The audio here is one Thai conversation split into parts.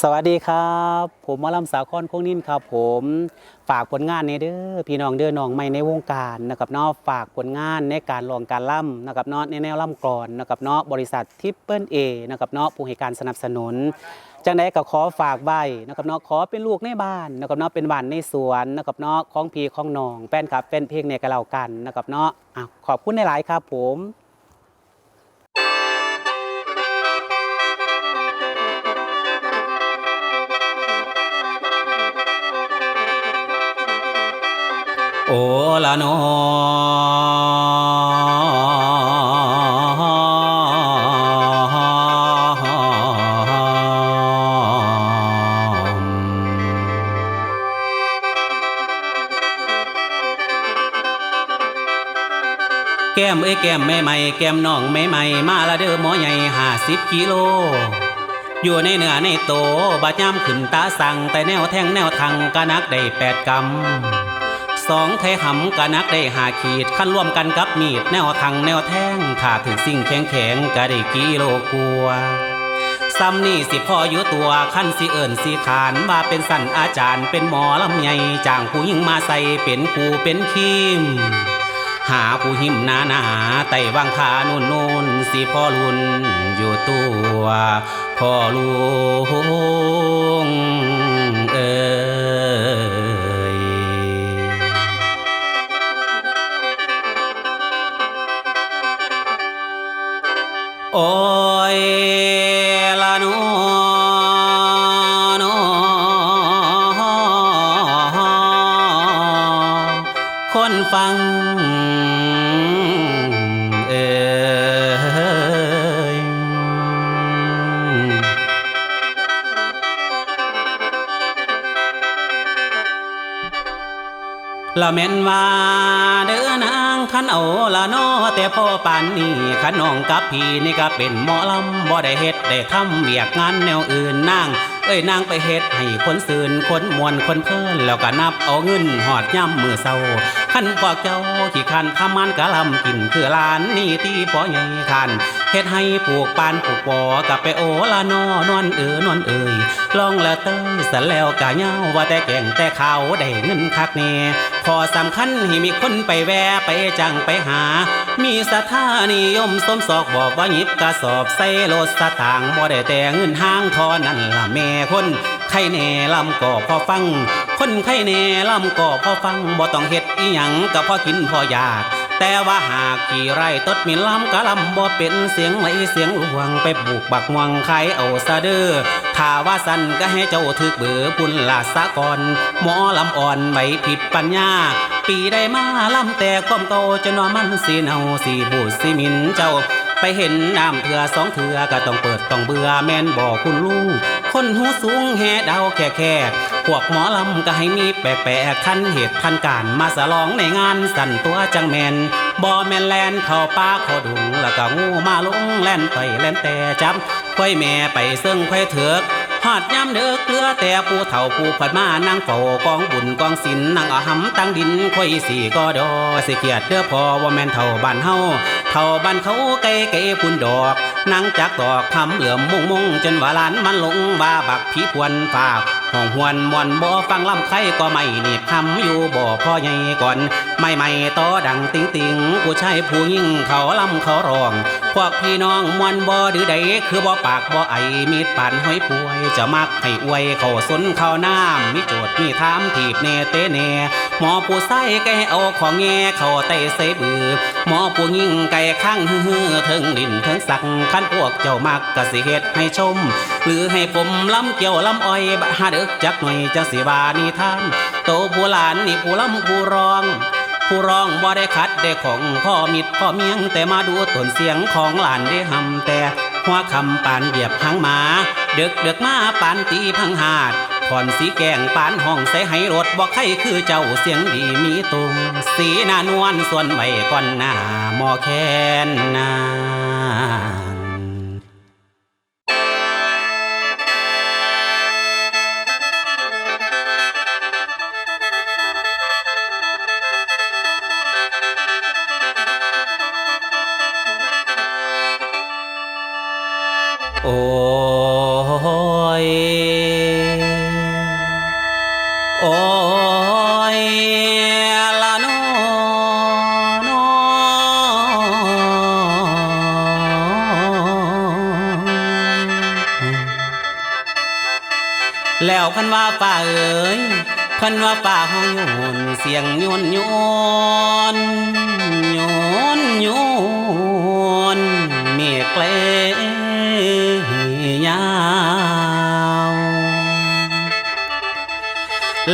สวัสดีครับ ผมมอลำสาครคงนินครับ ผมฝากผลงานในเด้อพี่น้องเด้อน้องใหม่ในวงการนะครับเนาะฝากผลงานในการลองการล่ำนะครับเนาะในแนวล่ำกรอนนะครับเนาะบริษัททิปเปิลเอนะครับเนาะผู้ให้การสนับสนุนจังไดก็ขอฝากใบนะครับเนาะขอเป็นลูกในบ้านนะครับเนาะเป็นบ้านในสวนนะครับเนาะของพี่ของน้องแฟนคลับแฟนเพลงเนี่ยก็แล้วกันนะครับเนาะอะขอบคุณในหลายครับผม โอละนอแก้มเอ้ยแก้มแม่ใหม่แก้มน้องแม่ใหม่มาละเด้อหมอใหญ่ห้าสิบกิโล อยู่ในเนื้อในโตบาดย่ำขึ้นตาสั่งแต่แนวแทงแนวทางกะนักได้แปดกำ สองไทยหำกะนักได้หาขีดขั้นร่วมกันกับมีด แนวทางแนวแทงถ้าถึงสิ่งแข็งแข็งกะได้กิโลกลัวซ้ำนี่สิพ่ออยู่ตัวขั้นสิเอิ่นสิขานว่าเป็นสันอาจารย์เป็นหมอลำใหญ่จ้างผู้หญิงมาใส่เป็นครูเป็นคิมหาผู้หิมนาหนาไต่วางขานุ่นนุ่นสิพ่อลุนอยู่ตัวพ่อลุงเอ้ย โอ้ ละแม่นว่าเด้อนางขันเอาละนอแต่พ่อปานนี้ขันน้องกับพี่นี่ก็เป็นหมอลำบ่ได้เฮ็ดได้ทำเวียกงานแนวอื่นนางเอ้ยนางไปเฮ็ดให้คนซืนคนมวนคนเพลินแล้วก็นับเอาเงินหอดย่ำมือเศร้าขันพวกเจ้าขี้คันทำมันกะลำกินคือลานนี่ที่พ่อใหญ่คันเฮ็ดให้ปลูกปานปลูกปอกับไปโอละนอนวลเออนวลเอ่ยลองละเต้ยสันแล้วกะเหย้าว่าแต่แก่งแต่ขาวได้เงินคักแน่ ขอสำคัญให้มีคนไปแวะไปจังไปหา มีสถานิยมสมศอกบอกว่าหยิบกระสอบใส่โลดสตางค์บ่ได้แต่เงินห้างทอนั่นล่ะแม่คนไข่แน่ลำก็พอฟัง คนไข่แน่ลำก็พอฟังบ่ต้องเฮ็ดอีหยังก็พอกินพออยาก แต่ว่าหากขี่ไร่ตดมีลำกะลำบ่เป็นเสียงไหลเสียงหลวงไปปลูกบักม่วงขายเอาซะเด้อถ้าว่าสันก็ให้เจ้าถึกเบือปุ่นลาสะก่อนหมอลำอ่อนไหวผิดปัญญา ปีได้มาลำแต่ความเก่าจนว่ามันสีเนาสีบูดสีมินเจ้า ไปเห็นน้ำเถื่อสองเถื่อก็ต้องเปิดต้องเบื่อแม่นบอกคุณลุง คนหูสูงแห่เดาแค่แค่พวกหมอลำก็ให้มีแปลกๆคันเหตุพันการมาสลองในงานสั่นตัวจังแมนบ่แมนแลนเข้าป่าเข้าดุงแล้วก็งูมาลงแล่นไปแล่นแต่จับค่อยแม่ไปเซึ่งค่อยเถือกหอดยามเด้อเกลือแต่ผู้เฒ่าผู้ผัดมานั่งเฝ้ากองบุญกองศิลนั่งอาหำตั้งดินค่อยสี่ก็ดอสิเกียดเด้อพอว่าแมนเฒ่าบ้านเฮา เขาบ้านเขาไกลไกลพุ่นดอกนั่งจักตอกทำเหลื่อมมงมงจนว่าลานมันหลงว่าบักผีพวนฝากห้องหวนมวนบ่ฟังลำไข่ก็ไม่หนีบคำอยู่บ่พ่อใหญ่ก่อน ไม่ไม่ต่อดังติงติงผู้ชายผู้หญิงเขาลำเขาร้อง พวกพี่น้องมวนบ่ดื้อใดคือบ่ปากบ่ไอมีดปานห้อยป่วย จะมักให้อวยเข้าสนเข้าน้ำมีโจทย์มีถามถีบเนเตเนหมอผู้ใส่แกเอาของแง่เข้าเตะเสบือหมอผู้ยิ่งไก่ข้างฮือถึงดินถึงสักขั้นพวกเจ้ามักกะสิเฮ็ดให้ชม หรือให้ผมลำเกี่ยวลำอ้อยบะหาเดึกจักหน่อยจะสิบานิทานโตผู้หลานนี่ผู้ลำผู้รอง ผู้ร้องบ่ได้คัดได้ของพ่อมิดพ่อเมียง แต่มาดูต้นเสียงของหลานได้หำแต่หัวคำปานเบียบหางหมาเดึกเดึกมาปานตีพังหาดถอนสีแกงปานห้องใส่ให้รถบอกใครคือเจ้าเสียงดีมีตรงสีหน้านวลส่วนใบก่อนหน้าหมอแคนนาง โอ้ยละนอนอแล้วคันว่าฝ่าเอ๋ยคันว่าฝ่าห้องโยนเสียงโยนโยน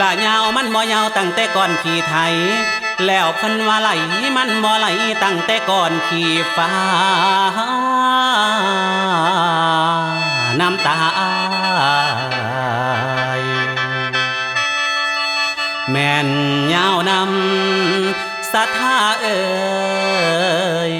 ละยาวมันบ่ยาวตั้งแต่ก่อนขี่ไทย แล้วพันว่าไหลมันบ่ไหลตั้งแต่ก่อนขี่ฟ้า น้ำตาแม่นยาวนำสัทธาเอ่ย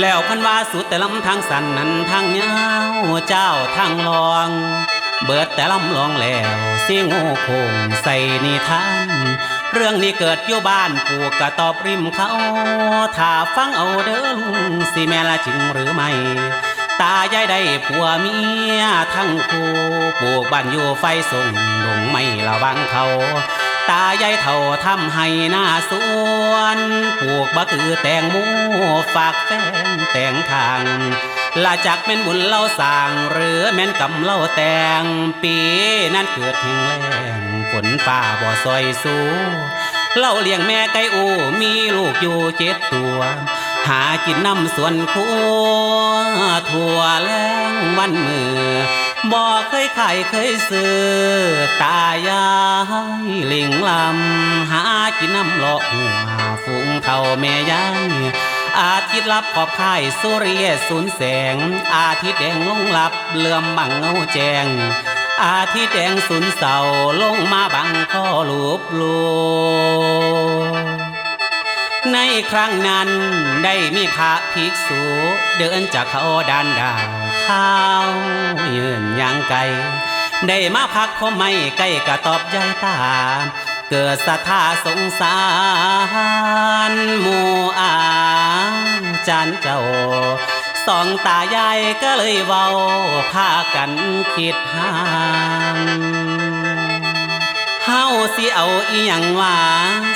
แล้วพันว่าสุดแต่ลำทางสันนั้นทางยาเจ้าทางลอง เบิดแต่ลำลองแล้วเสียงโง่คงใส่นิทาน เรื่องนี้เกิดอยู่บ้านปลูกกระตอบริมเขาถ้าฟังเอาเด้อลุงสิแม่ละจริงหรือไม่ ตายายได้ผัวเมียทั้งคู่ปลูกบ้านอยู่ไฟส่งลงไม่ระวังเขา ตายายเท่าทำให้หน้าสวนปลูกบะคือแตงโมฝากแฟนแตงทางลาจากแม่นบุญเล่าสาง หรือแม่นกำเล่าแตง ปีนั้นเกิดแห่งแรงฝนป่าบ่อซอยสูเล่าเลี้ยงแม่ไก่อูมีลูกอยู่เจ็ดตัว หากินน้ำสวนครัวทั่วแล้งวันมือ บ่เคยไขายเคยซื้อ ตายายลิงลำ หากินน้ำเลาะหัวฝูงเท่าแม่ยายอาทิตย์ลับขอบค่ายสุริยสูนแสง อาทิตย์แดงลงลับเลื่อมบังเงาแจง อาทิตย์แดงสุนเสาลงมาบังข้อลูบลูในครั้งนั้นได้มีพระภิกษุ เดินจากเขาด้านดาว ข้าวยืนยางไกลได้มาพักคมไม่ใกล้กะตอบยายตา เกิดศรัทธาสงสารหมู่อาจารย์เจ้าสองตายายก็เลยเว้าพากันคิดหางเฮาสิเอาอีหยังว่า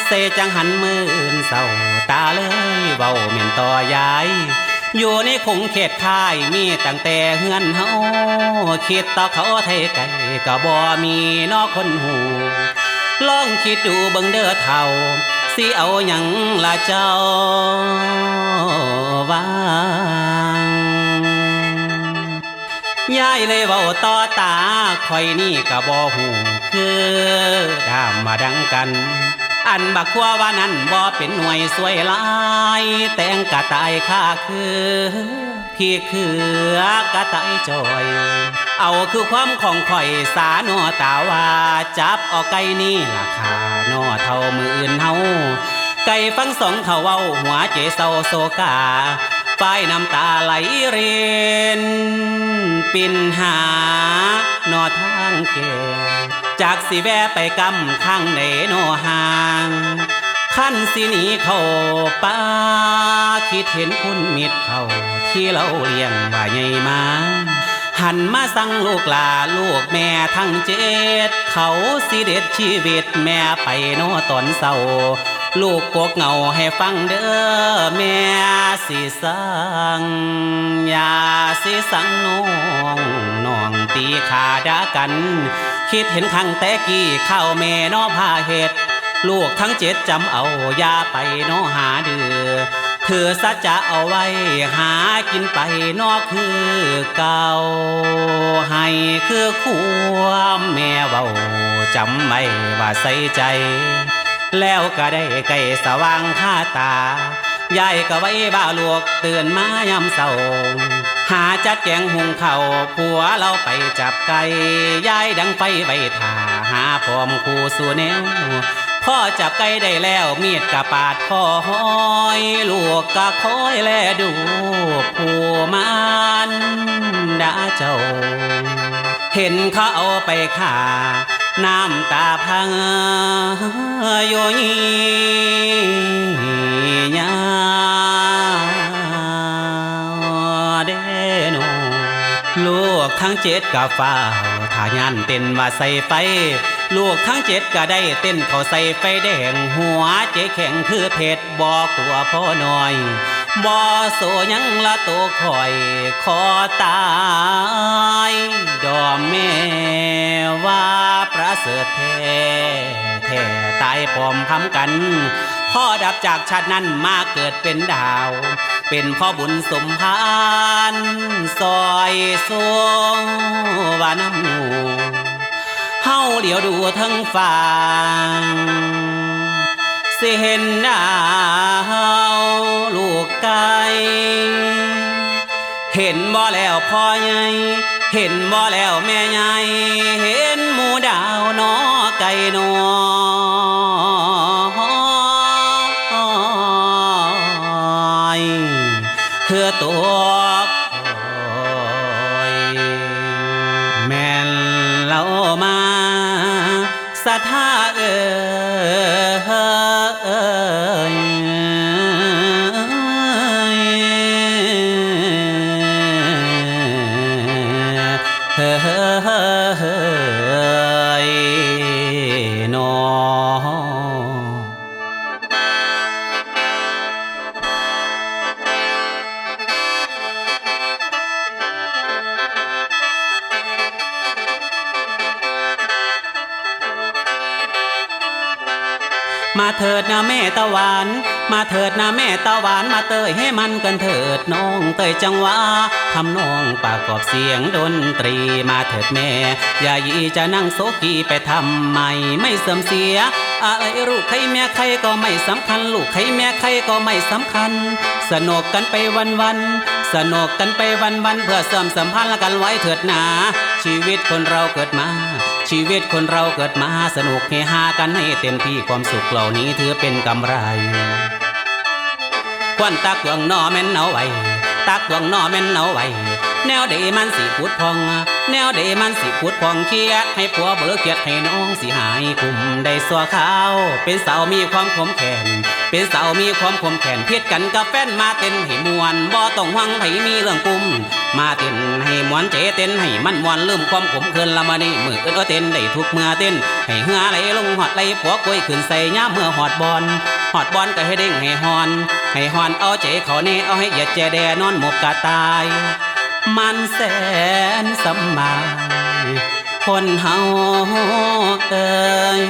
เสจังหันมื่นเศร้าตาเลยเว้าแม่นต่อยาย อยู่ในคงเขตค่ายมีตั้งแต่เฮือนเฮาคิดต่อเขาไทยไก่ก็บ่มีนอกคนหูลองคิดดูเบิ่งเด้อเท่าสิเอาหยังละเจ้าวางยายเลยเว้าต่อตาคอยนี่ก็บ่หูคือดามมาดังกัน อันบักขัวว่านั้นบ่เป็นหน่วยสวยลาย แต่งกะตายค่าคือพี่คือกะตายจอย เอาคือความของข่อยสาหนอตาว่าจับออกไก่นี่ราคาหนอเท่ามืออื่นเฮาไก่ฟังสองเท่าเว้าหัวเจเศร้าโซกา ฝ้ายน้ำตาไหลเรนปินหานอทางเกจากสิแวไปกำข้างในนอห่างขั้นสิหนีเข้าป่าคิดเห็นคุณมิตรเขาที่เราเลี้ยงว่าใหญ่มาหันมาสั่งลูกหลาลูกแม่ทั้งเจ็ด เขาสิเด็ดชีวิตแม่ไปโนตอนเศร้า ลูกกกเงาให้ฟังเด้อแม่สิสังอย่าสิสังน้องน้องตีขาดากัน คิดเห็นครั้งแต่กี้ข้าวแม่นอพาเห็ดลูกทั้งเจ็ดจำเอายาไปนอหาเดือถือสัจจะเอาไว้หากินไปนอกคือเก่าให้คือควมแม่เบาจำไม่ว่าใส่ใจ แล้วก็ได้ไก่สว่างค่าตายายก็ไว้บ้าลูกตื่นมายามเศร้าหาจัดแกงหุงเขาวผัวเราไปจับไก่ยายดังไฟไว้ท่าหาพร้อมคู่สู่แนวพพ่อจับไก่ได้แล้วมีดกะปาดคอห้อยลูกกะคอยแลดูผู้มันดาเจ้า เห็นเขาเอาไปขา น้ำตาพังโยยียาเดโนลูกทั้งเจ็ดกะฟ้าถ้ายันเต้นว่าใส่ไฟ ลูกทั้งเจ็ดก็ได้เต้นเขาใส่ไฟแดงหัวเจ๊แข็งคือเพชรบอกลัวพ่อหน้อยบอโซยังละตัวคอยขอตายดอมแม่ว่าประเสริฐแท้แท้ตายพร้อมพำกัน พ่อดับจากชาตินั้นมาเกิดเป็นดาว เป็นพ่อบุญสมพานซอยสวง เดี่ยวดูทั้งฟ้าสิเห็นดาวลูกไก่เห็นบ่แล้วพ่อใหญ่เห็นบ่แล้วแม่ใหญ่เห็นหมูดาวนอไก่นอยคือตัว ทธาเอ่ เถิดนะแม่ตะวันมาเถิดนะแม่ตะวันมาเตยให้มันกันเถิดน้องเตยจังหวะทำน้องประกอบเสียงดนตรีมาเถิดแม่อย่ายีจะนั่งโซกีไปทำไมไม่เสื่อมเสียอะไรลูกใครแม่ใครก็ไม่สำคัญ ลูกใครแม่ใครก็ไม่สำคัญ สนุกกันไปวันวันสนุกกันไปวันวันเพื่อเสริมสัมพันธ์กันไว้เถิดหนา ชีวิตคนเราเกิดมา ชีวิตคนเราเกิดมาสนุกเฮฮากันให้เต็มที่ความสุขเหล่านี้ถือเป็นกำไร ควันตาดวงนอแม่นเอาไว้ตาดวงนอแม่นเอาไว้แนวเดมันสิพูดพอง แนวเดมันสิพูดพองเครียดให้ผัวเบิกเกียดให้น้องสิหายกลุ่มได้สัวขาว เป็นสาวมีความขมแขน เป็นสาวมีความขมแขนเพียดกันกับแฟนมาเต้นให้มวนบ่ต้องหวังไผมีเรื่องกุ้มมาเต้นให้มวนเจเต้นให้มันมวนลืมความขมเคินละมานี่มือเอิ้นว่าเต้นได้ทุกเมื่อเต้นให้เหือไหลลงหอดไหลผัวกล้วยขึ้นใส่ย่าเมื่อหอดบอลหอดบอลก็ให้เด้งให้ฮอนให้ฮอนเอาเจเขาเน่เอาให้เหยียดแจแดนอนหมกกะตาย มันแสนสำบายคนเฮาเอ่ย